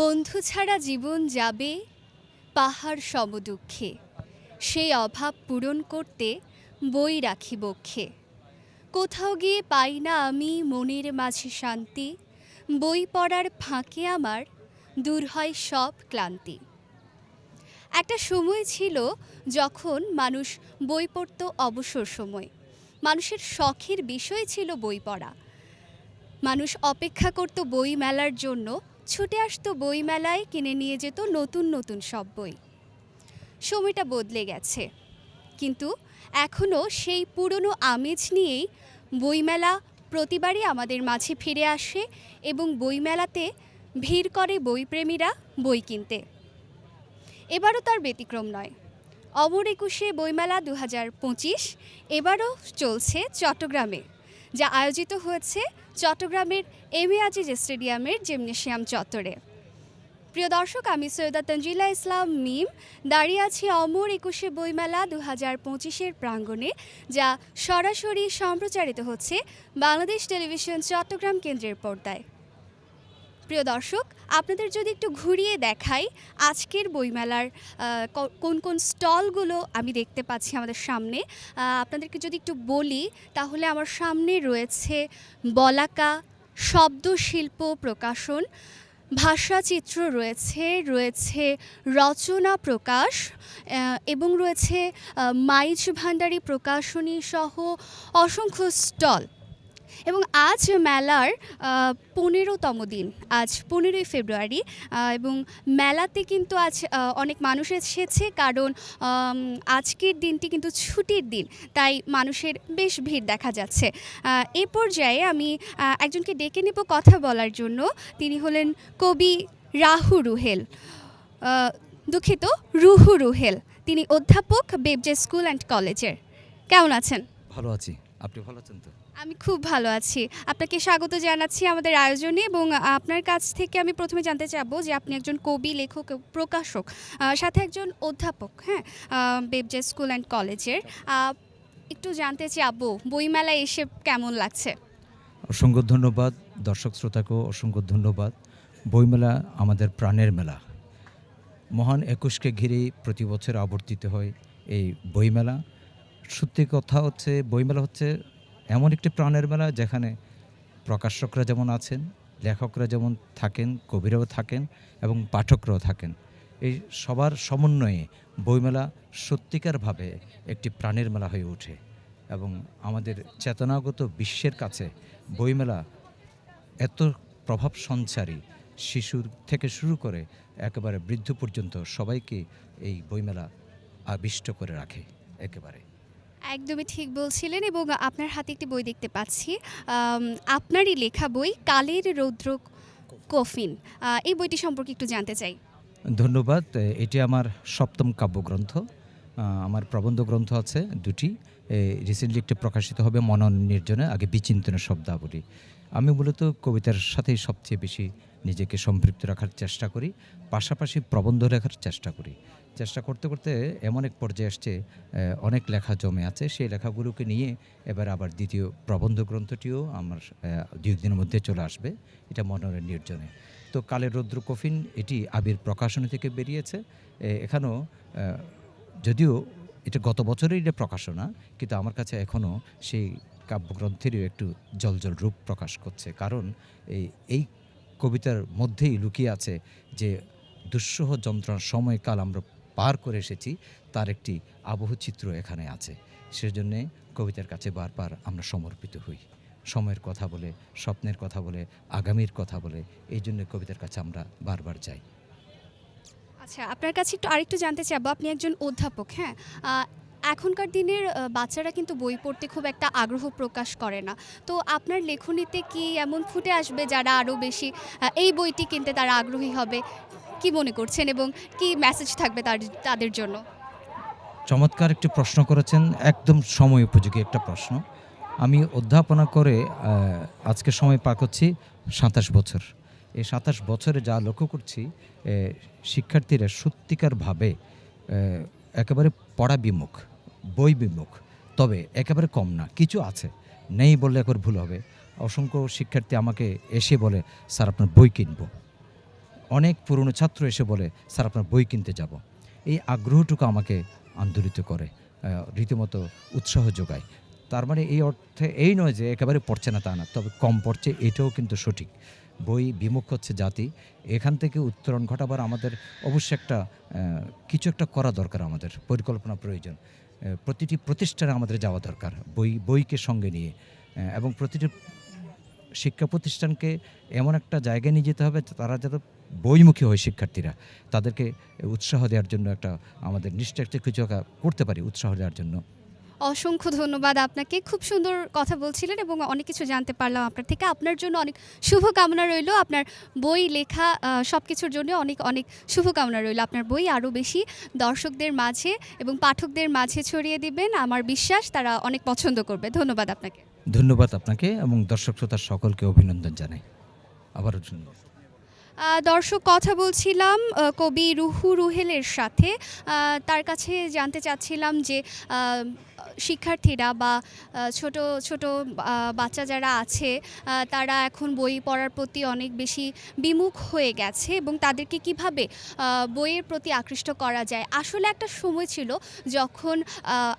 বন্ধু ছাড়া জীবন যাবে পাহাড় সমদুঃখে। সেই অভাব পূরণ করতে বই রাখি বক্ষে কোথাও গিয়ে পাই না আমি মনের মাঝে শান্তি, বই পড়ার ফাঁকে আমার দূর হয় সব ক্লান্তি। একটা সময় ছিল যখন মানুষ বই পড়তো অবসর সময়। মানুষের শখের বিষয় ছিল বই পড়া। মানুষ অপেক্ষা করত বই মেলার জন্য, ছুটে আসতো বই মেলায় কিনে নিয়ে যেত নতুন নতুন সব বই। সময়টা বদলে গেছে। কিন্তু এখনও সেই পুরনো আমেজ নিয়েই বইমেলা প্রতিবারই আমাদের মাঝে ফিরে আসে এবং বইমেলাতে ভিড় করে বইপ্রেমীরা বই কিনতে। এবারও তার ব্যতিক্রম নয়। অমর একুশে বইমেলা দু হাজার পঁচিশ এবারও চলছে চট্টগ্রামে, যা আয়োজিত হয়েছে চট্টগ্রামের এম এ আজিজ স্টেডিয়ামের জিমনেশিয়াম চত্বরে। প্রিয় দর্শক, আমি সৈয়দা তঞ্জিলা ইসলাম মিম। দাঁড়িয়ে আছি অমর একুশে বইমেলা দু হাজার পঁচিশের প্রাঙ্গণে, যা সরাসরি সম্প্রচারিত হচ্ছে বাংলাদেশ টেলিভিশন চট্টগ্রাম কেন্দ্রের পর্দায়। প্রিয় দর্শক, আপনাদের যদি একটু ঘুরিয়ে দেখাই আজকের বইমেলার কোন কোন স্টলগুলো আমি দেখতে পাচ্ছি আমাদের সামনে। আপনাদেরকে যদি একটু বলি, তাহলে আমার সামনে রয়েছে বলাকা শব্দশিল্প প্রকাশন ভাষাচিত্র রয়েছে রয়েছে রচনা প্রকাশ এবং রয়েছে মাইজ ভান্ডারী প্রকাশনী সহ অসংখ্য স্টল। এবং আজ মেলার পনেরোতম দিন। আজ পনেরোই ফেব্রুয়ারি এবং মেলাতে কিন্তু আজ অনেক মানুষ এসেছে কারণ আজকের দিনটি কিন্তু ছুটির দিন, তাই মানুষের বেশ ভিড় দেখা যাচ্ছে। এ পর্যায়ে আমি একজনকে ডেকে নেব কথা বলার জন্য। তিনি হলেন কবি রাহু রুহেল দুঃখিত, রুহু রুহেল। তিনি অধ্যাপক বেবজে স্কুল অ্যান্ড কলেজের। কেমন আছেন? ভালো আছি। আপনি ভালো আছেন তো? আমি খুব ভালো আছি। আপনাকে স্বাগত জানাচ্ছি আমাদের আয়োজনে এবং আপনার কাছ থেকে আমি প্রথমে জানতে চাবো যে আপনি একজন কবি, লেখক, প্রকাশক সাথে একজন অধ্যাপক হ্যাঁ বেবজে স্কুল অ্যান্ড কলেজের। একটু জানতে চাবো, বইমেলায় এসে কেমন লাগছে? অসংখ্য ধন্যবাদ, দর্শক শ্রোতাকেও অসংখ্য ধন্যবাদ। বইমেলা আমাদের প্রাণের মেলা। মহান একুশকে ঘিরেই প্রতি বছর আবর্তিত হয় এই বইমেলা। সত্যি কথা হচ্ছে, বইমেলা হচ্ছে এমন একটি প্রাণের মেলা যেখানে প্রকাশকরা যেমন আছেন, লেখকরা যেমন থাকেন, কবিরাও থাকেন এবং পাঠকরাও থাকেন, এই সবার সমন্বয়ে বইমেলা সত্যিকারভাবে একটি প্রাণের মেলা হয়ে ওঠে এবং আমাদের চেতনাগত বিশ্বের কাছে বইমেলা এত প্রভাব সঞ্চারী, শিশুর থেকে শুরু করে একেবারে বৃদ্ধ পর্যন্ত সবাইকে এই বইমেলা আবিষ্ট করে রাখে একেবারে। একদমই ঠিক বলছিলেন এবং আপনার হাতে একটি বই দেখতে পাচ্ছি। আপনারই লেখা বই কালের রৌদ্র কফিন। এই বইটি সম্পর্কে একটু জানতে চাই। ধন্যবাদ। এটি আমার সপ্তম কাব্যগ্রন্থ। আমার প্রবন্ধ গ্রন্থ আছে দুটি। রিসেন্টলি একটি প্রকাশিত হবে মনন নির্জনে, আগে বিচিন্তনের শব্দাবলী। আমি মূলত কবিতার সাথেই সবচেয়ে বেশি নিজেকে সম্পৃক্ত রাখার চেষ্টা করি, পাশাপাশি প্রবন্ধ লেখার চেষ্টা করি। চেষ্টা করতে করতে এমন এক পর্যায়ে আসছে অনেক লেখা জমে আছে, সেই লেখাগুলোকে নিয়ে এবার আবার দ্বিতীয় প্রবন্ধ গ্রন্থটিও আমার দুই দিনের মধ্যে চলে আসবে, এটা মননের নির্জনে। তো কালের রৌদ্র কফিন এটি আবির প্রকাশনী থেকে বেরিয়েছে এখানেও যদিও এটা গত বছরের এটা প্রকাশনা, কিন্তু আমার কাছে এখনও সেই কাব্যগ্রন্থেরও একটু জলজল রূপ প্রকাশ করছে। কারণ এই এই কবিতার মধ্যেই লুকিয়ে আছে যে দুঃসহ যন্ত্রণার সময়কাল আমরা পার করে এসেছি, তার একটি আবহ চিত্র এখানে আছে। সেজন্যে কবিতার কাছে বারবার আমরা সমর্পিত হই। সময়ের কথা বলে, স্বপ্নের কথা বলে, আগামীর কথা বলে, এই জন্য কবিতার কাছে আমরা বারবার যাই। আচ্ছা আপনার কাছে একটু আরেকটু জানতে চাবো আপনি একজন অধ্যাপক হ্যাঁ? এখনকার দিনের বাচ্চারা কিন্তু বই পড়তে খুব একটা আগ্রহ প্রকাশ করে না। তো আপনার লেখনীতে কি এমন ফুটে আসবে যারা আরও বেশি এই বইটি কিনতে তারা আগ্রহী হবে? কি মনে করছেন এবং কি মেসেজ থাকবে তার, তাদের জন্য? চমৎকার একটি প্রশ্ন করেছেন, একদম সময় উপযোগী একটা প্রশ্ন। আমি অধ্যাপনা করে আজকে সময় পাক করছি সাতাশ বছর। এই সাতাশ বছরে যা লক্ষ্য করছি শিক্ষার্থীরা সত্যিকারভাবে একেবারে পড়া বিমুখ। বই বিমুখ। তবে একেবারে কম না, কিছু আছে। নেই বললে একবার ভুল হবে। অসংখ্য শিক্ষার্থী আমাকে এসে বলে, স্যার, আপনার বই কিনবো। অনেক পুরনো ছাত্র এসে বলে, স্যার, আপনার বই কিনতে যাব। এই আগ্রহটুকু আমাকে আন্দোলিত করে রীতিমতো উৎসাহ যোগায়। তার মানে এই অর্থে এই নয় যে একেবারে পড়ছে না তা না, তবে কম পড়ছে এটাও কিন্তু সঠিক। বই বিমুখ হচ্ছে জাতি। এখান থেকে উত্তরণ ঘটাবার আমাদের অবশ্যই একটা কিছু একটা করা দরকার আমাদের, পরিকল্পনা প্রয়োজন। প্রতিটি প্রতিষ্ঠানে আমাদের যাওয়া দরকার, বই, বইকে সঙ্গে নিয়ে। এবং প্রতিটি শিক্ষা প্রতিষ্ঠানকে এমন একটা জায়গায় নিয়ে যেতে হবে, তারা যাতে বইমুখী হয় শিক্ষার্থীরা। তাদেরকে উৎসাহ দেওয়ার জন্য একটা আমাদের নিশ্চয় একটা কিছু করতে পারি, উৎসাহ দেওয়ার জন্য। অসংখ্য ধন্যবাদ আপনাকে। খুব সুন্দর কথা বলছিলেন এবং অনেক কিছু জানতে পারলাম আপনার থেকে। আপনার জন্য অনেক শুভকামনা রইল। আপনার বই লেখা সব কিছুর জন্য অনেক অনেক শুভকামনা রইল। আপনার বই আরও বেশি দর্শকদের মাঝে এবং পাঠকদের মাঝে ছড়িয়ে দিবেন। আমার বিশ্বাস তারা অনেক পছন্দ করবে। ধন্যবাদ আপনাকে। ধন্যবাদ আপনাকে এবং দর্শক শ্রোতার সকলকে অভিনন্দন জানাই। আবারও ধন্যবাদ। দর্শক কথা বলছিলাম কবি রুহু রুহেলের সাথে। তার কাছে জানতে চাচ্ছিলাম যে শিক্ষার্থীরা বা ছোট ছোট বাচ্চা যারা আছে তারা এখন বই পড়ার প্রতি অনেক বেশি বিমুখ হয়ে গেছে এবং তাদেরকে কীভাবে বইয়ের প্রতি আকৃষ্ট করা যায়? আসলে একটা সময় ছিল যখন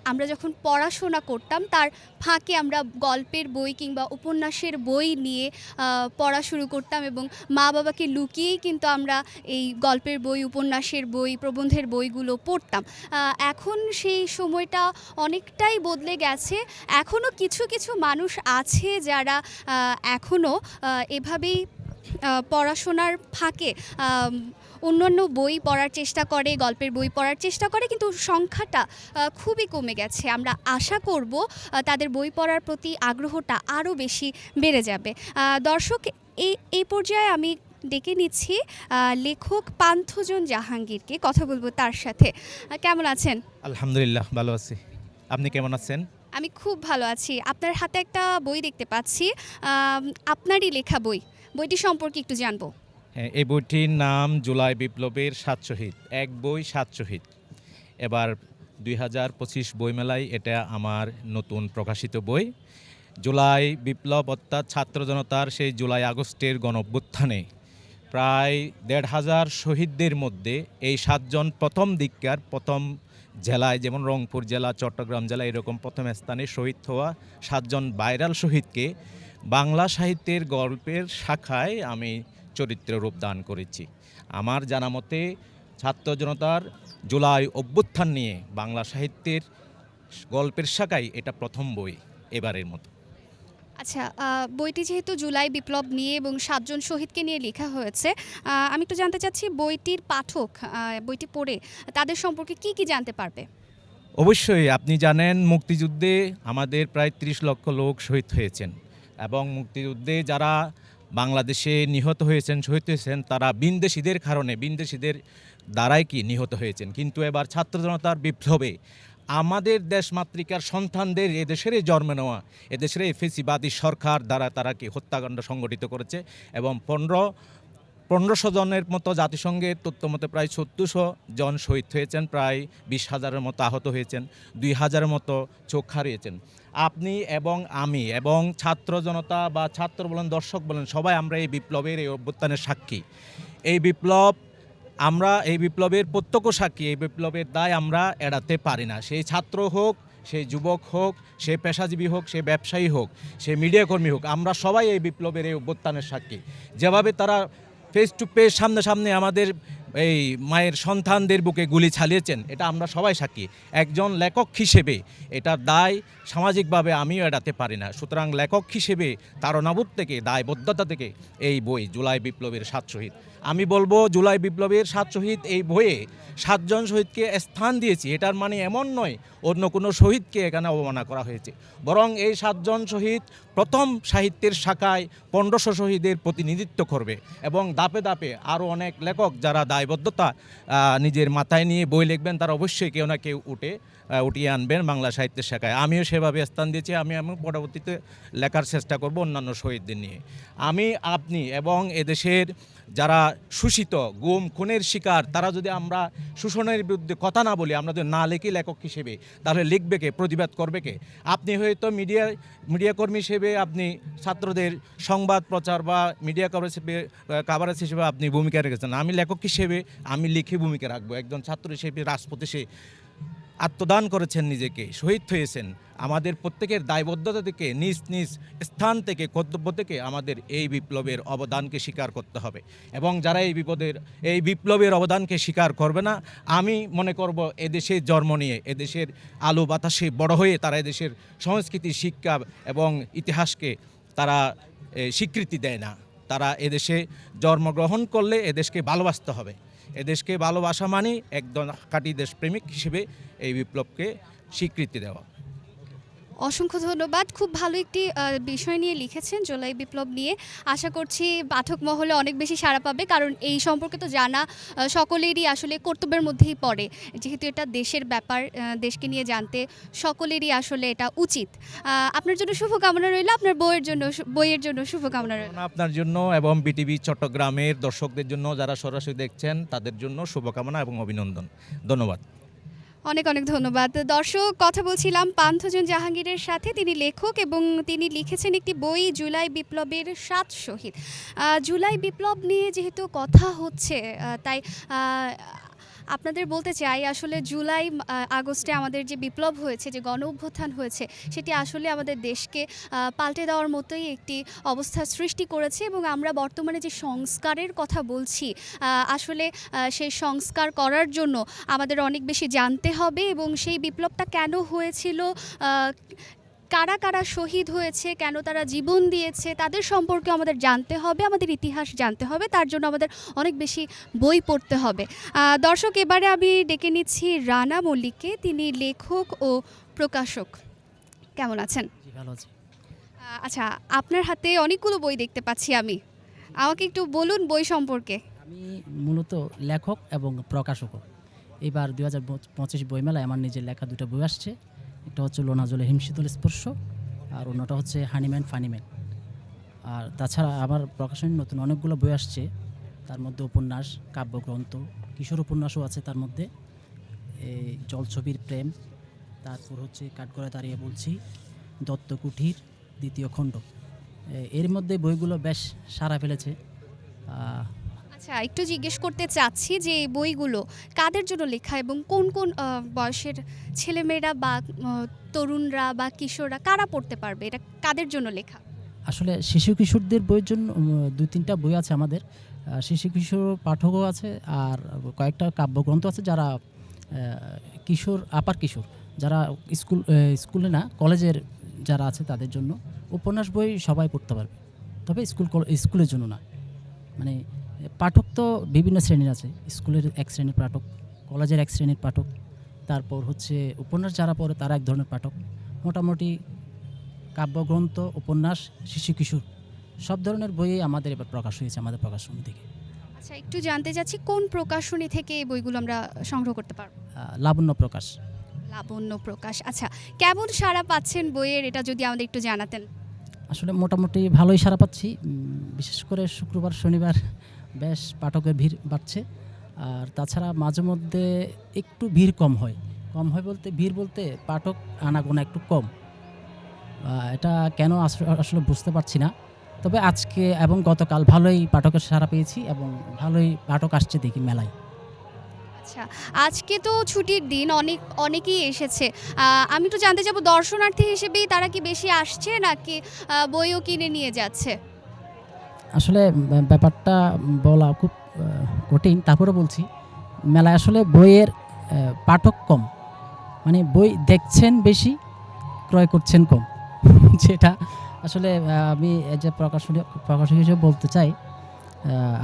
আমরা যখন পড়াশোনা করতাম, তার ফাঁকে আমরা গল্পের বই কিংবা উপন্যাসের বই নিয়ে পড়া শুরু করতাম এবং মা বাবাকে লুকিয়েই কিন্তু আমরা এই গল্পের বই, উপন্যাসের বই, প্রবন্ধের বইগুলো পড়তাম। এখন সেই সময়টা অনেকটাই বদলে গেছে। এখনও কিছু কিছু মানুষ আছে যারা এখনও এভাবেই পড়াশোনার ফাঁকে অন্যান্য বই পড়ার চেষ্টা করে, গল্পের বই পড়ার চেষ্টা করে, কিন্তু সংখ্যাটা খুবই কমে গেছে। আমরা আশা করব তাদের বই পড়ার প্রতি আগ্রহটা আরও বেশি বেড়ে যাবে। দর্শক এই এই পর্যায়ে আমি ডেকে নিচ্ছি লেখক পান্থজন জাহাঙ্গীরকে। কথা বলব তার সাথে। কেমন আছেন? আলহামদুলিল্লাহ, ভালো আছি। আপনি কেমন আছেন? আমি খুব ভালো আছি। আপনার হাতে একটা বই দেখতে পাচ্ছি। আপনারই লেখা বই। বইটি সম্পর্কে একটু জানব। হ্যাঁ এই বইটির নাম জুলাই বিপ্লবের সাত শহীদ। এক বই সাত শহীদ। এবার দুই হাজার পঁচিশ বইমেলায় এটা আমার নতুন প্রকাশিত বই। জুলাই বিপ্লব অর্থাৎ ছাত্র জনতার সেই জুলাই আগস্টের গণঅভ্যুত্থানে প্রায় দেড় হাজার শহীদদের মধ্যে এই সাতজন প্রথম দিককার প্রথম জেলায়, যেমন রংপুর জেলা, চট্টগ্রাম জেলা, এরকম প্রথম স্থানে শহীদ হওয়া সাতজন বাইরাল শহীদকে বাংলা সাহিত্যের গল্পের শাখায় আমি চরিত্র রূপ দান করেছি। আমার জানা মতে ছাত্র জনতার জুলাই অভ্যুত্থান নিয়ে বাংলা সাহিত্যের গল্পের শাখায় এটা প্রথম বই এবারের মতো। আচ্ছা বইটি যেহেতু জুলাই বিপ্লব নিয়ে এবং সাতজন শহীদকে নিয়ে লেখা হয়েছে আমি একটু জানতে চাচ্ছি বইটির পাঠক বইটি পড়ে তাদের সম্পর্কে কি কি জানতে পারবে? অবশ্যই, আপনি জানেন মুক্তিযুদ্ধে আমাদের প্রায় ৩০ লক্ষ লোক শহীদ হয়েছেন এবং মুক্তিযুদ্ধে যারা বাংলাদেশে নিহত হয়েছেন, শহীদ হয়েছেন, তারা বিনদেশিদের কারণে, বিনদেশিদের দ্বারাই কি নিহত হয়েছেন। কিন্তু এবার ছাত্র জনতার বিপ্লবে আমাদের দেশমাতৃকার সন্তানদের এদেশেরই জন্ম নেওয়া এদেশের এই ফেসিবাদী সরকার দ্বারা তারা কি হত্যাকাণ্ড সংগঠিত করেছে এবং পনেরো পনেরোশো জনের মতো জাতিসংঘের তথ্য মতে প্রায় চোদ্দোশো জন শহীদ হয়েছেন, প্রায় বিশ হাজারের মতো আহত হয়েছেন, দুই হাজারের মতো চোখ হারিয়েছেন। আপনি এবং আমি এবং ছাত্র জনতা বা ছাত্র বলেন, দর্শক বলেন, সবাই আমরা এই বিপ্লবের এই অভ্যুত্থানের সাক্ষী। এই বিপ্লব আমরা এই বিপ্লবের প্রত্যক্ষ সাক্ষী, এই বিপ্লবের দায় আমরা এড়াতে পারি না। সেই ছাত্র হোক, সে যুবক হোক, সে পেশাজীবী হোক, সে ব্যবসায়ী হোক, সে মিডিয়া কর্মী হোক, আমরা সবাই এই বিপ্লবের এই অভ্যুত্থানের সাক্ষী। যেভাবে তারা ফেস টু ফেস সামনে সামনে আমাদের এই মায়ের সন্তানদের বুকে গুলি চালিয়েছেন, এটা আমরা সবাই সাক্ষী। একজন লেখক হিসেবে এটার দায় সামাজিকভাবে আমিও এড়াতে পারি না। সুতরাং লেখক হিসেবে তারণাবোধ থেকে, দায়বদ্ধতা থেকে এই বই জুলাই বিপ্লবের সাত শহীদ আমি বলব জুলাই বিপ্লবের সাত শহীদ এই বইয়ে সাতজন শহীদকে স্থান দিয়েছি। এটার মানে এমন নয়, অন্য কোনো শহীদকে এখানে অবমাননা করা হয়েছে। বরং এই সাতজন শহীদ প্রথম সাহিত্যের শাখায় পনেরোশো শহীদের প্রতিনিধিত্ব করবে এবং দাপে দাপে আরও অনেক লেখক যারা দায়বদ্ধতা নিজের মাথায় নিয়ে বই লিখবেন, তারা অবশ্যই কেউ না কেউ উঠে উঠিয়ে আনবেন বাংলা সাহিত্যের শাখায়। আমিও সেভাবে স্থান দিয়েছি, আমি আমি পরবর্তীতে লেখার চেষ্টা করব অন্যান্য শহীদদের নিয়ে। আমি, আপনি এবং এদেশের যারা শোষিত, গুম, খুনের শিকার, তারা যদি আমরা শোষণের বিরুদ্ধে কথা না বলি, আমরা যদি না লিখি লেখক হিসেবে, তাহলে লিখবে কে, প্রতিবাদ করবে কে? আপনি হয়তো মিডিয়া মিডিয়া কর্মী হিসেবে আপনি ছাত্রদের সংবাদ প্রচার বা মিডিয়া কভারেজ হিসেবে কাভারেজ হিসেবে আপনি ভূমিকা রেখেছেন। আমি লেখক হিসেবে আমি লিখে ভূমিকা রাখব। একজন ছাত্র হিসেবে, রাজপথে সে আত্মদান করেছেন নিজেকে, শহীদ হয়েছেন। আমাদের প্রত্যেকের দায়বদ্ধতা থেকে, নিজ নিজ স্থান থেকে, কর্তব্য থেকে আমাদের এই বিপ্লবের অবদানকে স্বীকার করতে হবে। এবং যারা এই বিপদের, এই বিপ্লবের অবদানকে স্বীকার করবে না, আমি মনে করব এদেশে জন্ম নিয়ে, এদেশের আলো বাতাসে বড় হয়ে তারা এদেশের সংস্কৃতি, শিক্ষা এবং ইতিহাসকে তারা স্বীকৃতি দেয় না। তারা এদেশে জন্মগ্রহণ করলে এদেশকে ভালোবাসতে হবে। এদেশকে ভালোবাসা মানে একদম কাটি দেশপ্রেমিক হিসেবে এই বিপ্লবকে স্বীকৃতি দেওয়া। অসংখ্য ধন্যবাদ। খুব ভালো একটি বিষয় নিয়ে লিখেছেন জুলাই বিপ্লব নিয়ে। আশা করছি পাঠক মহলে অনেক বেশি সাড়া পাবে, কারণ এই সম্পর্কে তো জানা সকলেরই আসলে কর্তব্যের মধ্যেই পড়ে। যেহেতু এটা দেশের ব্যাপার দেশকে নিয়ে জানতে সকলেরই আসলে এটা উচিত। আপনার জন্য শুভকামনা রইল, আপনার বইয়ের জন্য বইয়ের জন্য শুভকামনা রইল। আপনার জন্য এবং বিটিভি চট্টগ্রামের দর্শকদের জন্য, যারা সরাসরি দেখছেন, তাদের জন্য শুভকামনা এবং অভিনন্দন। ধন্যবাদ। অনেক অনেক ধন্যবাদ। দর্শক, কথা বলছিলাম পান্থজন জাহাঙ্গীরের সাথে। তিনি লেখক এবং তিনি লিখেছেন একটি বই, জুলাই বিপ্লবের সাত শহীদ। জুলাই বিপ্লব নিয়ে যেহেতু কথা হচ্ছে তাই আপনাদের বলতে চাই, আসলে জুলাই আগস্টে আমাদের যে বিপ্লব হয়েছে, যে গণ অভ্যুত্থান হয়েছে, সেটি আসলে আমাদের দেশকে পাল্টে দেওয়ার মতোই একটি অবস্থা সৃষ্টি করেছে এবং আমরা বর্তমানে যে সংস্কারের কথা বলছি আসলে সেই সংস্কার করার জন্য আমাদের অনেক বেশি জানতে হবে এবং সেই বিপ্লবটা কেন হয়েছিল কারা কারা শহীদ হয়েছে কেন তারা জীবন দিয়েছে তাদের সম্পর্কে আমাদের জানতে হবে আমাদের ইতিহাস জানতে হবে তার জন্য আমাদের অনেক বেশি বই পড়তে হবে। দর্শক এবারে আমি ডেকে নিচ্ছি রানা মল্লিককে তিনি লেখক ও প্রকাশক। কেমন আছেন? ভালো আছি। আচ্ছা আপনার হাতে অনেকগুলো বই দেখতে পাচ্ছি আমি। আমাকে একটু বলুন বই সম্পর্কে। আমি মূলত লেখক এবং প্রকাশকও। এবার দু হাজার পঁচিশ বইমেলায় আমার নিজের লেখা দুটো বই আসছে। একটা হচ্ছে লোনাজলে হিমশীতল স্পর্শ আর অন্যটা হচ্ছে হানিম্যান ফানিম্যান। আর তাছাড়া আমার প্রকাশনের নতুন অনেকগুলো বই আসছে, তার মধ্যে উপন্যাস, কাব্যগ্রন্থ, কিশোর উপন্যাসও আছে তার মধ্যে। এই জলছবির প্রেম, তারপর হচ্ছে কাঠগড়ায় দাঁড়িয়ে বলছি দত্ত কুঠির দ্বিতীয় খণ্ড। এর মধ্যে বইগুলো বেশ সাড়া ফেলেছে। আচ্ছা একটু জিজ্ঞেস করতে চাচ্ছি যে এই বইগুলো কাদের জন্য লেখা এবং কোন কোন বয়সের ছেলেমেয়েরা বা তরুণরা বা কিশোররা কারা পড়তে পারবে? এটা কাদের জন্য লেখা? আসলে শিশু কিশোরদের বইয়ের জন্য দুই, তিনটা বই আছে আমাদের। শিশু কিশোর পাঠকও আছে আর কয়েকটা কাব্যগ্রন্থ আছে যারা কিশোর, আপার কিশোর, যারা স্কুল স্কুলে না, কলেজের যারা আছে তাদের জন্য উপন্যাস বই সবাই পড়তে পারবে। তবে স্কুল, কল- স্কুলের জন্য না। মানে পাঠক তো বিভিন্ন শ্রেণির আছে। স্কুলের এক শ্রেণির পাঠক কলেজের এক শ্রেণির পাঠক তারপর হচ্ছে উপন্যাস যারা পড়ে তারা এক ধরনের পাঠক। মোটামুটি কাব্যগ্রন্থ উপন্যাস শিশু কিশোর সব ধরনের বইই আমাদের এবার প্রকাশ হয়েছে আমাদের প্রকাশনী থেকে। আচ্ছা একটু জানতে চাচ্ছি কোন প্রকাশনী থেকে এই বইগুলো আমরা সংগ্রহ করতে পারব? লাবণ্য প্রকাশ। লাবণ্য প্রকাশ আচ্ছা কেমন সাড়া পাচ্ছেন বইয়ের? এটা যদি আমাদের একটু জানাতেন। আসলে মোটামুটি ভালোই সারা পাচ্ছি। বিশেষ করে শুক্রবার শনিবার বেশ পাঠকের ভিড় বাড়ছে। আর তাছাড়া মাঝে মধ্যে একটু ভিড় কম হয়। কম হয় বলতে, ভিড় বলতে পাঠক আনাগোনা একটু কম। এটা কেন আসলে বুঝতে পারছি না। তবে আজকে এবং গতকাল ভালোই পাঠকের সারা পেয়েছি এবং ভালোই পাঠক আসছে দেখি মেলায়। আচ্ছা আজকে তো ছুটির দিন অনেক, অনেকেই এসেছে। আমি একটু জানতে যাব দর্শনার্থী হিসেবেই তারা কি বেশি আসছে নাকি বইও কিনে নিয়ে যাচ্ছে? আসলে ব্যাপারটা বলা খুব কঠিন। তারপরে বলছি, মেলায় আসলে বইয়ের পাঠক কম। মানে বই দেখছেন বেশি, ক্রয় করছেন কম। যেটা আসলে আমি এ প্রকাশনী, প্রকাশক হিসেবে বলতে চাই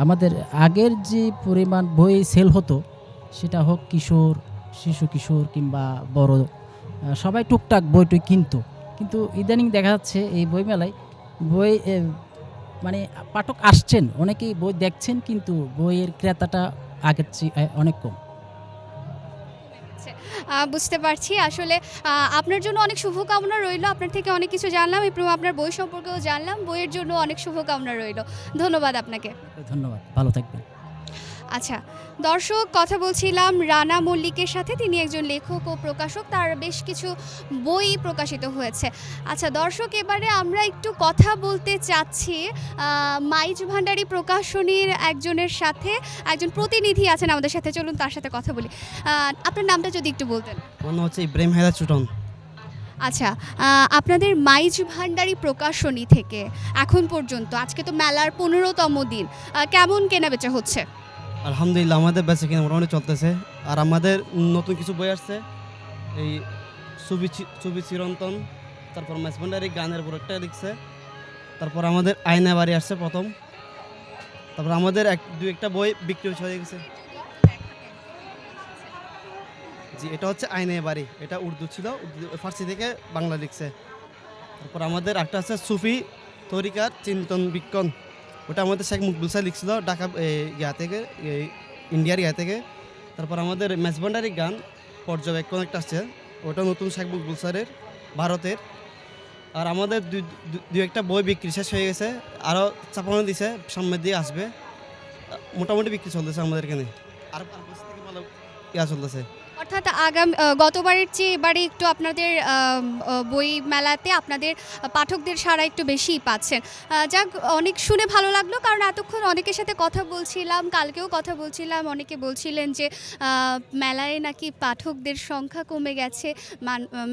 আমাদের আগের যে পরিমাণ বই সেল হতো, সেটা হোক কিশোর, শিশু কিশোর কিংবা বড় সবাই টুকটাক বইটই কিনতো। কিন্তু ইদানিং দেখা যাচ্ছে, এই বইমেলায় বই মানে পাঠক আসছেন অনেকেই বই দেখছেন কিন্তু বইয়ের ক্রেতাটা আগের চেয়ে অনেক কম। বুঝতে পারছি। আসলে আপনার জন্য অনেক শুভকামনা রইল। আপনার থেকে অনেক কিছু জানলাম এবং আপনার বই সম্পর্কেও জানলাম। বইয়ের জন্য অনেক শুভকামনা রইল। ধন্যবাদ আপনাকে। ধন্যবাদ। ভালো থাকবেন। আচ্ছা দর্শক কথা বলছিলাম রানা মল্লিকের সাথে। তিনি একজন লেখক ও প্রকাশক তার বেশ কিছু বই প্রকাশিত হয়েছে। আচ্ছা দর্শক এবারে আমরা একটু কথা বলতে চাচ্ছি মাইজ ভান্ডারী প্রকাশনীর একজনের সাথে। একজন প্রতিনিধি আছেন আমাদের সাথে চলুন তার সাথে কথা বলি। আপনার নামটা যদি একটু বলতেন। আমার হচ্ছে ইব্রাহিম হায়দার চুটন। আচ্ছা আপনাদের মাইজ ভান্ডারি প্রকাশনী থেকে এখন পর্যন্ত আজকে তো মেলার পনেরোতম দিন কেমন কেনাবেচা হচ্ছে? আলহামদুলিল্লাহ, আমাদের বেঁচে কিনা মোটামুটি চলতেছে। আর আমাদের নতুন কিছু বই আসছে, এই চি- ছবি চিরন্তন, তারপর মাইসভান্ডারি গানের উপর একটা লিখছে, তারপর আমাদের আয়না বাড়ি আসছে প্রথম। তারপর আমাদের এক দু একটা বই বিক্রি হয়ে গেছে। জি, এটা হচ্ছে আয়না বাড়ি, এটা উর্দু ছিল ফার্সি থেকে বাংলা লিখছে। তারপর আমাদের একটা আছে সুফি তরিকার চিন্তন বিজ্ঞান ওটা আমাদের শেখ মুকবুল সাহ লিখছিল ঢাকা ইয়া থেকে ইন্ডিয়ার ইয়া থেকে। তারপর আমাদের মেজভান্ডারি গান পর্যবেক্ষণ একটা আছে ওটা নতুন শেখ মুকবুল স্যারের ভারতের। আর আমাদের দুই দু- একটা বই বিক্রি শেষ হয়ে গেছে আরও চাপানো দিছে সামনের দিয়ে আসবে। মোটামুটি বিক্রি চলতেছে আমাদের এখানে। আর আর থেকে ভালো ইয়া চলতেছে। অর্থাৎ আগাম গতবারের চেয়ে এবারে একটু আপনাদের বই মেলাতে আপনাদের পাঠকদের সারা একটু বেশিই পাচ্ছেন। যাক, অনেক শুনে ভালো লাগল কারণ এতক্ষণ অনেকের সাথে কথা বলছিলাম, কালকেও কথা বলছিলাম, অনেকে বলছিলেন যে মেলায় নাকি পাঠকদের সংখ্যা কমে গেছে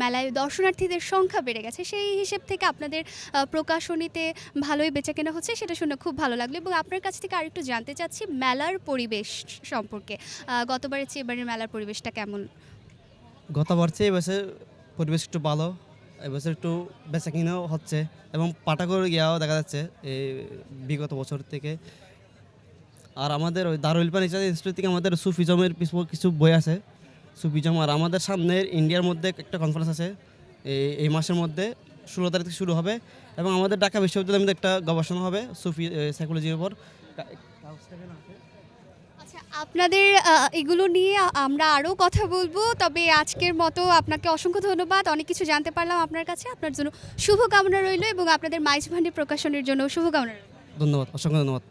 মেলায় দর্শনার্থীদের সংখ্যা বেড়ে গেছে, সেই হিসেব থেকে আপনাদের প্রকাশনীতে ভালোই বেচাকেনা হচ্ছে, সেটা শুনে খুব ভালো লাগল এবং আপনার কাছ থেকে আরেকটু জানতে চাচ্ছি মেলার পরিবেশ সম্পর্কে। গতবারের চেয়ে এবারের মেলার পরিবেশটা কেমন? গতবার চেয়ে এবছর পরিবেশ একটু ভালো এবছর একটু বেচা কিনাও হচ্ছে এবং পাঠাগর গিয়াও দেখা যাচ্ছে এই বিগত বছর থেকে। আর আমাদের ওই দারুল পানি ইনস্টিটিউট থেকে আমাদের সুফিজমের পিছু- কিছু বই আছে। সুফিজম আর আমাদের সামনের ইন্ডিয়ার মধ্যে একটা কনফারেন্স আছে, এই এই মাসের মধ্যে ষোলো তারিখ শুরু হবে এবং আমাদের ঢাকা বিশ্ববিদ্যালয়ের মধ্যে একটা গবেষণা হবে সুফি সাইকোলজির উপর। আপনাদের এগুলো নিয়ে আমরা আরও কথা বলব। তবে আজকের মতো আপনাকে অসংখ্য ধন্যবাদ। অনেক কিছু জানতে পারলাম আপনার কাছে। আপনার জন্য শুভকামনা রইল এবং আপনাদের মাইজ ভান্ডি প্রকাশনের জন্য শুভকামনা রইল। ধন্যবাদ, অসংখ্য ধন্যবাদ।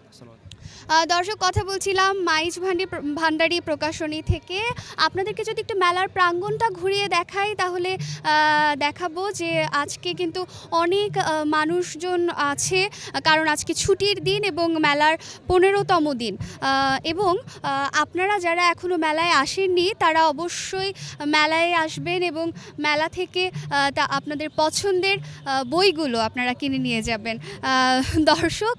দর্শক, কথা বলছিলাম মাইজ ভান্ডি ভান্ডারি প্রকাশনী থেকে। আপনাদেরকে যদি একটু মেলার প্রাঙ্গণটা ঘুরিয়ে দেখাই, তাহলে দেখাবো যে আজকে কিন্তু অনেক মানুষজন আছে, কারণ আজকে ছুটির দিন এবং মেলার পনেরোতম দিন। এবং আপনারা যারা এখনও মেলায় আসেননি, তারা অবশ্যই মেলায় আসবেন এবং মেলা থেকে তা আপনাদের পছন্দের বইগুলো আপনারা কিনে নিয়ে যাবেন। দর্শক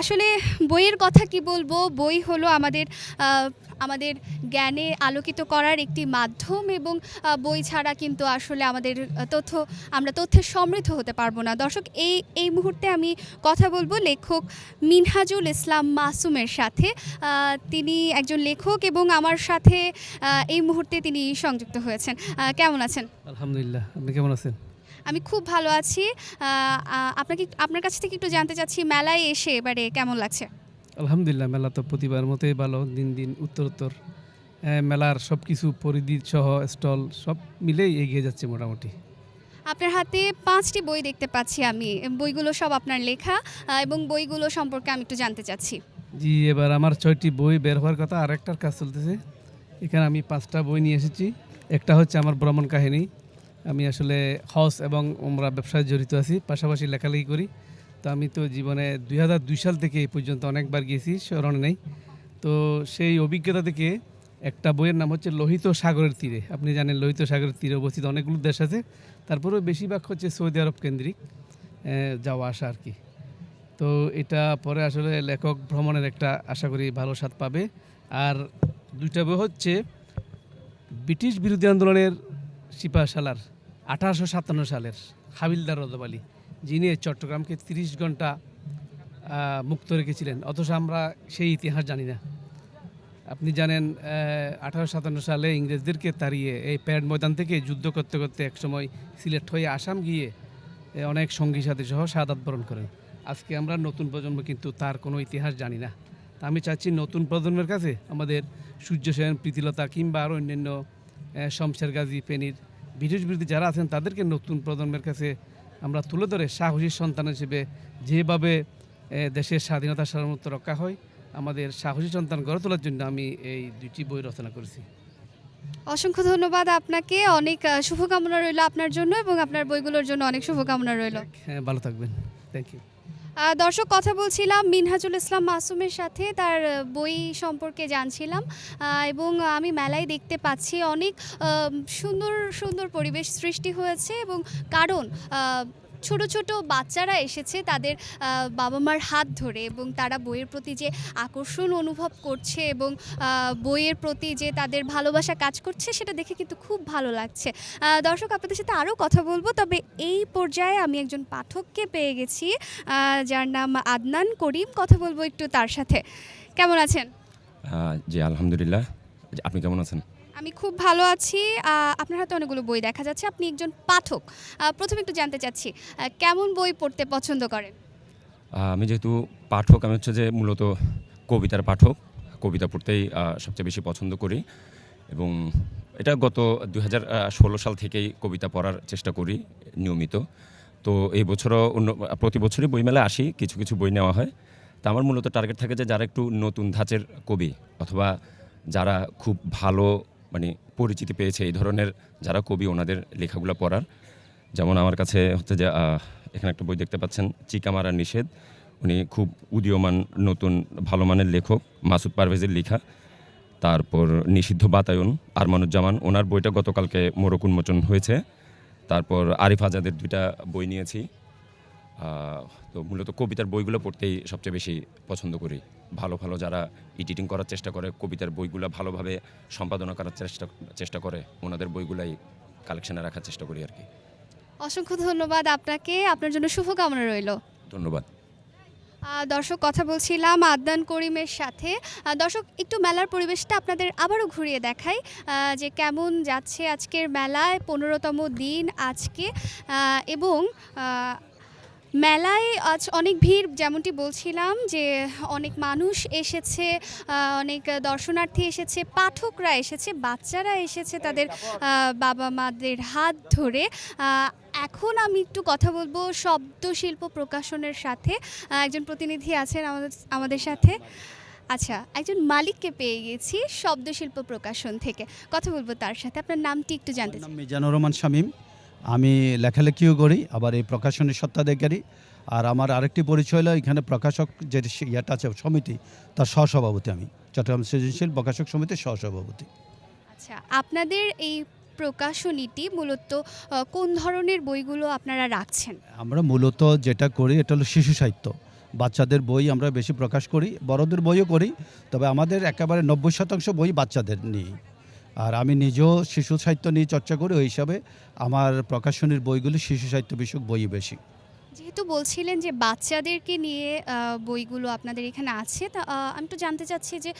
আসলে বইয়ের কথা কি বলব? বই হলো আমাদের আমাদের জ্ঞানে আলোকিত করার একটি মাধ্যম এবং বই ছাড়া কিন্তু আসলে আমাদের তথ্য, আমরা তথ্যে সমৃদ্ধ হতে পারব না। দর্শক, এই এই মুহূর্তে আমি কথা বলব লেখক মিনহাজুল ইসলাম মাসুমের সাথে। তিনি একজন লেখক এবং আমার সাথে এই মুহূর্তে তিনি সংযুক্ত হয়েছেন। কেমন আছেন? আলহামদুলিল্লাহ। আপনি কেমন আছেন? আমি খুব ভালো আছি। আপনাকে আপনার কাছ থেকে একটু জানতে চাচ্ছি মেলায় এসে এবারে কেমন লাগছে? আলহামদুলিল্লাহ মেলা তো প্রতিবার মতোই ভালো দিন দিন উত্তর উত্তর মেলার সব কিছু পরিধি সহ স্টল সব মিলেই এগিয়ে যাচ্ছে মোটামুটি। আপনার হাতে পাঁচটি বই দেখতে পাচ্ছি আমি বইগুলো সব আপনার লেখা এবং বইগুলো সম্পর্কে আমি একটু জানতে চাচ্ছি। জি এবার আমার ছয়টি বই বের হওয়ার কথা আর একটার কাজ চলতেছে। এখানে আমি পাঁচটা বই নিয়ে এসেছি একটা হচ্ছে আমার ভ্রমণ কাহিনী আমি আসলে হজ এবং ওমরা ব্যবসায় জড়িত আছি, পাশাপাশি লেখালেখি করি। তো আমি তো জীবনে দুই হাজার দুই সাল থেকে এই পর্যন্ত অনেকবার গিয়েছি, স্মরণে নেই। তো সেই অভিজ্ঞতা থেকে একটা বইয়ের নাম হচ্ছে লোহিত সাগরের তীরে। আপনি জানেন লোহিত সাগরের তীরে অবস্থিত অনেকগুলো দেশ আছে, তারপরেও বেশিরভাগ হচ্ছে সৌদি আরব কেন্দ্রিক যাওয়া আসা আর কি। তো এটা পরে আসলে লেখক ভ্রমণের একটা আশা করি ভালো স্বাদ পাবে। আর দুইটা বই হচ্ছে ব্রিটিশ বিরোধী আন্দোলনের সিপাহসালার আঠারোশো সাতান্ন সালের হাবিলদার রদবালি যিনি চট্টগ্রামকে তিরিশ ঘণ্টা মুক্ত রেখেছিলেন। অথচ আমরা সেই ইতিহাস জানি না। আপনি জানেন আঠারোশো সাতান্ন সালে ইংরেজদেরকে তাড়িয়ে এই প্যারেড ময়দান থেকে যুদ্ধ করতে করতে একসময় সিলেট হয়ে আসাম গিয়ে অনেক সঙ্গী সাথী সহ শাহাদাত বরণ করেন। আজকে আমরা নতুন প্রজন্ম কিন্তু তার কোনো ইতিহাস জানি না। তা আমি চাচ্ছি নতুন প্রজন্মের কাছে আমাদের সূর্য সেন, প্রীতিলতা কিংবা আরও অন্যান্য শমশের গাজী, ফেনীর ব্রিটিশ বিরোধী যারা আছেন তাদেরকে নতুন প্রজন্মের কাছে আমরা তুলে ধরে সাহসী সন্তান হিসেবে যেভাবে দেশের স্বাধীনতা সার্বভৌমত্ব রক্ষা হয় আমাদের সাহসী সন্তান গড়ে তোলার জন্য আমি এই দুইটি বই রচনা করেছি। অসংখ্য ধন্যবাদ আপনাকে। অনেক শুভকামনা রইল আপনার জন্য এবং আপনার বইগুলোর জন্য অনেক শুভকামনা রইল। হ্যাঁ ভালো থাকবেন। থ্যাংক ইউ দর্শক, কথা বলছিলাম মিনহাজুল ইসলাম মাসুমের সাথে, তার বই সম্পর্কে জানছিলাম। এবং আমি মেলায় দেখতে পাচ্ছি অনেক সুন্দর সুন্দর পরিবেশ সৃষ্টি হয়েছে এবং কারণ ছোট ছোট বাচ্চারা এসেছে তাদের বাবা মার হাত ধরে এবং তারা বইয়ের প্রতি যে আকর্ষণ অনুভব করছে এবং বইয়ের প্রতি যে তাদের ভালোবাসা কাজ করছে সেটা দেখে কিন্তু খুব ভালো লাগছে। দর্শক, আপনাদের সাথে আরও কথা বলব, তবে এই পর্যায়ে আমি একজন পাঠককে পেয়ে গেছি। যার নাম আদনান করিম, কথা বলব একটু তার সাথে। কেমন আছেন? জি, আলহামদুলিল্লাহ। আপনি কেমন আছেন? আমি খুব ভালো আছি। আপনার হাতে অনেকগুলো বই দেখা যাচ্ছে। আপনি একজন পাঠক। প্রথমে একটু জানতে চাচ্ছি কেমন বই পড়তে পছন্দ করেন? আমি যেহেতু পাঠক, আমি হচ্ছে যে মূলত কবিতার পাঠক। কবিতা পড়তেই সবচেয়ে বেশি পছন্দ করি এবং এটা গত দু হাজার ষোলো সাল থেকেই কবিতা পড়ার চেষ্টা করি, নিয়মিত। তো এই বছরও অন্য, প্রতি বছরই বইমেলায় আসি, কিছু কিছু বই নেওয়া হয়। তা আমার মূলত টার্গেট থাকে যে যারা একটু নতুন ধাঁচের কবি অথবা যারা খুব ভালো মানে পরিচিতি পেয়েছে এই ধরনের যারা কবি, ওনাদের লেখাগুলো পড়ার। যেমন আমার কাছে হচ্ছে যে এখানে একটা বই দেখতে পাচ্ছেন, চিকামারা নিষেধ। উনি খুব উদীয়মান, নতুন, ভালো মানের লেখক, মাসুদ পারভেজের লেখা। তারপর নিষিদ্ধ বাতায়ন, আরমানুজ্জামান, ওনার বইটা গতকালকে মোরক উন্মোচন হয়েছে। তারপর আরিফ আজাদের দুইটা বই নিয়েছি। তো মূলত কবিতার বইগুলো পড়তেই সবচেয়ে বেশি পছন্দ করি। ভালো ভালো যারা এডিটিং করার চেষ্টা করে কবিতার বইগুলো ভালোভাবে সম্পাদনা করার চেষ্টা চেষ্টা করে ওনাদের বইগুলাই কালেকশনে রাখার চেষ্টা করি আর কি অসংখ্য ধন্যবাদ আপনাকে। আপনার জন্য শুভকামনা রইল। ধন্যবাদ। দর্শক কথা বলছিলাম আদনান করিমের সাথে। দর্শক একটু মেলার পরিবেশটা আপনাদের আবারও ঘুরিয়ে দেখাই। যে কেমন যাচ্ছে আজকের মেলায় পনেরোতম দিন আজকে। এবং মেলায় আজ অনেক ভিড় যেমনটি বলছিলাম যে অনেক মানুষ এসেছে অনেক দর্শনার্থী এসেছে পাঠকরা এসেছে বাচ্চারা এসেছে তাদের বাবা মাদের হাত ধরে। এখন আমি একটু কথা বলব শব্দ শিল্প প্রকাশনের সাথে। একজন প্রতিনিধি আছেন আমাদের আমাদের সাথে। আচ্ছা একজন মালিককে পেয়ে গেছি শব্দ শিল্প প্রকাশন থেকে। কথা বলব তার সাথে। আপনার নামটি একটু জানতে চাই। মিজানুর রহমান শামীম। আমি লেখালেখিও করি আবার এই প্রকাশনের সত্ত্বাধিকারী আর আমার আরেকটি পরিচয় হলো এখানে প্রকাশক যে ইয়েটা আছে সমিতি তার সহসভাপতি আমি। চট্টগ্রাম সৃজনশীল প্রকাশক সমিতির সহসভাপতি। আচ্ছা আপনাদের এই প্রকাশনীটি মূলত কোন ধরনের বইগুলো আপনারা রাখছেন? আমরা মূলত যেটা করি এটা হলো শিশু সাহিত্য। বাচ্চাদের বই আমরা বেশি প্রকাশ করি বড়দের বইও করি তবে আমাদের একেবারে নব্বই শতাংশ বই বাচ্চাদের নিয়ে আর আমি নিজেও শিশু সাহিত্য নিয়ে চর্চা করি ওই হিসাবে আমার প্রকাশনীর বইগুলি শিশু সাহিত্য বিষয়ক বই বেশি। যেহেতু বলছিলেন যে বাচ্চাদেরকে নিয়ে বইগুলো আপনাদের এখানে আছে তা আমি তো জানতে চাচ্ছি যে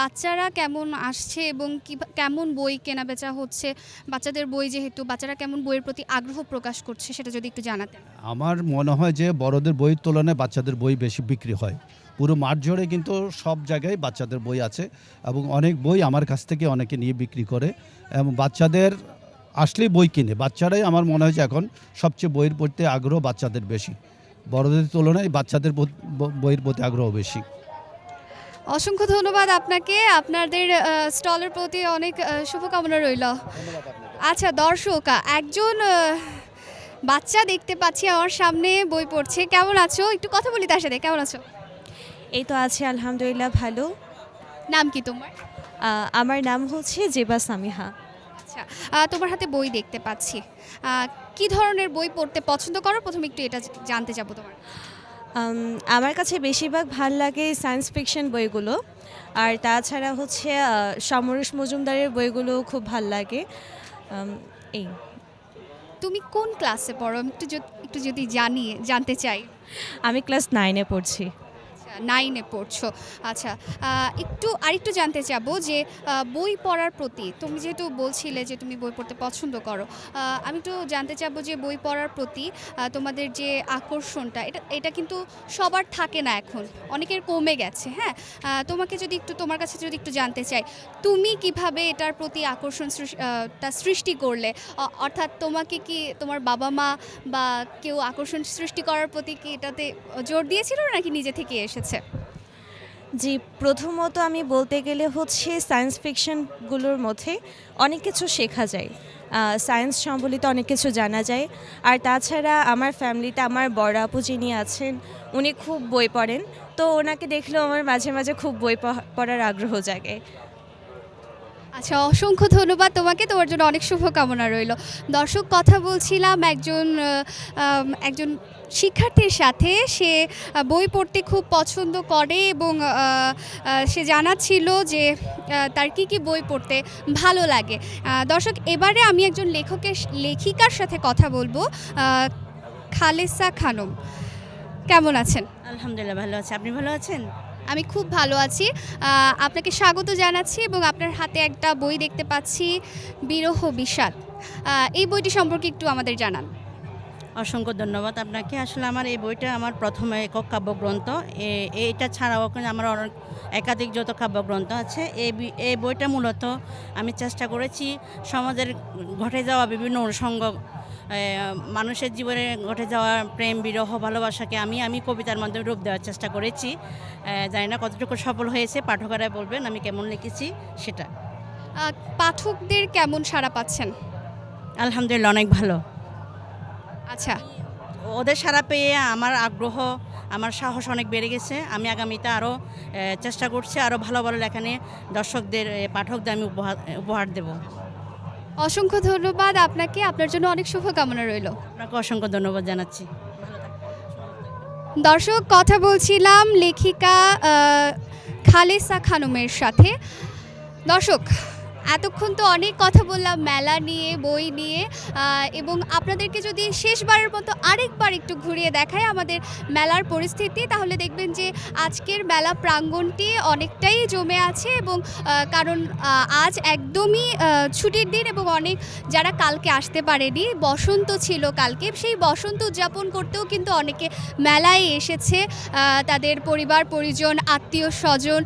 বাচ্চারা কেমন আসছে এবং কি কেমন বই কেনা বেচা হচ্ছে? বাচ্চাদের বই যেহেতু বাচ্চারা কেমন বইয়ের প্রতি আগ্রহ প্রকাশ করছে সেটা যদি একটু জানাতেন। আমার মনে হয় যে বড়দের বইয়ের তুলনায় বাচ্চাদের বই বেশি বিক্রি হয়। পুরো মাঠ জুড়ে কিন্তু সব জায়গায় বাচ্চাদের বই আছে এবং অনেক বই আমার কাছ থেকে অনেকে নিয়ে বিক্রি করে এবং বাচ্চাদের আসলেই বই কিনে। বাচ্চারাই আমার মনে হয় যে এখন সবচেয়ে বইয়ের প্রতি আগ্রহ বাচ্চাদের বেশি। বড়দের তুলনায় বাচ্চাদের বইয়ের প্রতি আগ্রহ বেশি। অসংখ্য ধন্যবাদ আপনাকে। আপনাদের স্টলের প্রতি অনেক শুভকামনা রইল। আচ্ছা দর্শক, একজন বাচ্চা দেখতে পাচ্ছি, আমার সামনে বই পড়ছে। কেমন আছো? একটু কথা বলি তার সাথে। কেমন আছো? এই তো আছে আলহামদুলিল্লাহ ভালো। নাম কি তোমার? আমার নাম হচ্ছে জেবা সামিহা। আচ্ছা তোমার হাতে বই দেখতে পাচ্ছি। কি ধরনের বই পড়তে পছন্দ করো? প্রথমে একটু এটা জানতে যাব তোমার আমার কাছে বেশিরভাগ ভালো লাগে সায়েন্স ফিকশন বইগুলো। আর তাছাড়া হচ্ছে সমরেশ মজুমদারের বইগুলো খুব ভালো লাগে। এই। তুমি কোন ক্লাসে পড়ো? একটু যদি একটু যদি জানি জানতে চাই। আমি ক্লাস নাইনে পড়ছি। নাইনে পড়ছো। আচ্ছা একটু আরেকটু জানতে চাবো যে বই পড়ার প্রতি তুমি যেহেতু বলছিলে যে তুমি বই পড়তে পছন্দ করো আমি একটু জানতে চাবো যে বই পড়ার প্রতি তোমাদের যে আকর্ষণটা, এটা এটা কিন্তু সবার থাকে না এখন, অনেকের কমে গেছে হ্যাঁ? তোমাকে যদি একটু, তোমার কাছে যদি একটু জানতে চাই, তুমি কীভাবে এটার প্রতি আকর্ষণ টা সৃষ্টি করলে? অর্থাৎ তোমাকে কি তোমার বাবা মা বা কেউ আকর্ষণ সৃষ্টি করার প্রতি কি এটাতে জোর দিয়েছিল নাকি নিজে থেকে এসেছে? জি, প্রথমত আমি বলতে গেলে হচ্ছে সায়েন্স ফিকশনগুলোর মধ্যে অনেক কিছু শেখা যায়। সায়েন্স সম্বলিত অনেক কিছু জানা যায়। আর তাছাড়া আমার ফ্যামিলিতে আমার বড় আপু যিনি আছেন, উনি খুব বই পড়েন। তো ওনাকে দেখলেও আমার মাঝে মাঝে খুব বই পড়া- পড়ার আগ্রহ জাগে। আচ্ছা অসংখ্য ধন্যবাদ তোমাকে। তোমার জন্য অনেক শুভকামনা রইল। দর্শক, কথা বলছিলাম একজন একজন শিক্ষার্থীর সাথে। সে বই পড়তে খুব পছন্দ করে এবং সে জানাচ্ছিল যে তার কি কি বই পড়তে ভালো লাগে। দর্শক, এবারে আমি একজন লেখকের, লেখিকার সাথে কথা বলব খালেসা খানম। কেমন আছেন? আলহামদুলিল্লাহ, ভালো আছে। আপনি ভালো আছেন? আমি খুব ভালো আছি। আপনাকে স্বাগত জানাচ্ছি এবং আপনার হাতে একটা বই দেখতে পাচ্ছি, বিরহ বিষাদ। এই বইটি সম্পর্কে একটু আমাদের জানান। অসংখ্য ধন্যবাদ আপনাকে। আসলে আমার এই বইটা আমার প্রথম একক কাব্যগ্রন্থ। এইটা ছাড়াও আমার অনেক একাধিক যত কাব্যগ্রন্থ আছে। এই এই বইটা মূলত আমি চেষ্টা করেছি সমাজের ঘটে যাওয়া বিভিন্ন অনুষঙ্গ মানুষের জীবনে ঘটে যাওয়া প্রেম বিরহ ভালোবাসাকে আমি আমি কবিতার মাধ্যমে রূপ দেওয়ার চেষ্টা করেছি। জানি না কতটুকু সফল হয়েছে। পাঠকেরা বলবেন আমি কেমন লিখেছি সেটা। পাঠকদের কেমন সাড়া পাচ্ছেন? আলহামদুলিল্লাহ অনেক ভালো। আচ্ছা। ওদের সারা পেয়ে আমার আগ্রহ আমার সাহস অনেক বেড়ে গেছে। আমি আগামীতে আরও চেষ্টা করছি আরও ভালো ভালো লেখা নিয়ে দর্শকদের পাঠকদের আমি উপহার উপহার দেব। অসংখ্য ধন্যবাদ আপনাকে। আপনার জন্য অনেক শুভকামনা রইল। আপনাকে অসংখ্য ধন্যবাদ জানাচ্ছি। দর্শক কথা বলছিলাম লেখিকা খালেসা খানমের সাথে। দর্শক এতক্ষণ তো অনেক কথা বললাম, মেলা নিয়ে, বই নিয়ে এবং আপনাদেরকে যদি শেষবারের মতো আরেকবার একটু ঘুরিয়ে দেখায় আমাদের মেলার পরিস্থিতি, তাহলে দেখবেন যে আজকের মেলা প্রাঙ্গণটি অনেকটাই জমে আছে এবং কারণ আজ একদমই ছুটির দিন এবং অনেক যারা কালকে আসতে পারেনি, বসন্ত ছিল কালকে, সেই বসন্ত উদযাপন করতেও কিন্তু অনেকে মেলায় এসেছে তাদের পরিবার, পরিজন আত্মীয় স্বজন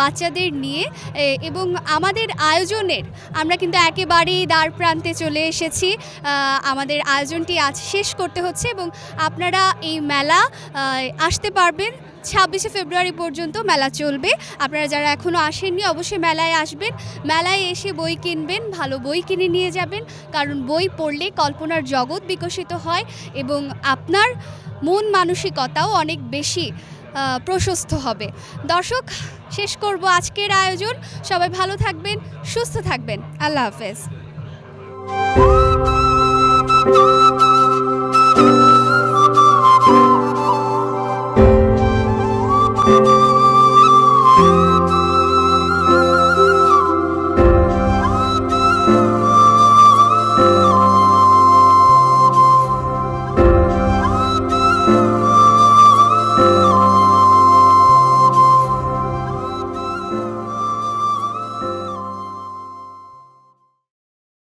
বাচ্চাদের নিয়ে এবং আমাদের আয়োজনের। আমরা কিন্তু একেবারেই দ্বার প্রান্তে চলে এসেছি। আমাদের আয়োজনটি আজ শেষ করতে হচ্ছে এবং আপনারা এই মেলা আসতে পারবেন। ছাব্বিশে ফেব্রুয়ারি পর্যন্ত মেলা চলবে। আপনারা যারা এখনও আসেননি, অবশ্যই মেলায় আসবেন। মেলায় এসে বই কিনবেন, ভালো বই কিনে নিয়ে যাবেন। কারণ বই পড়লে কল্পনার জগৎ বিকশিত হয় এবং আপনার মন মানসিকতাও অনেক বেশি প্রশস্ত হবে। দর্শক শেষ করব আজকের আয়োজন। সবাই ভালো থাকবেন সুস্থ থাকবেন। আল্লাহ হাফেজ।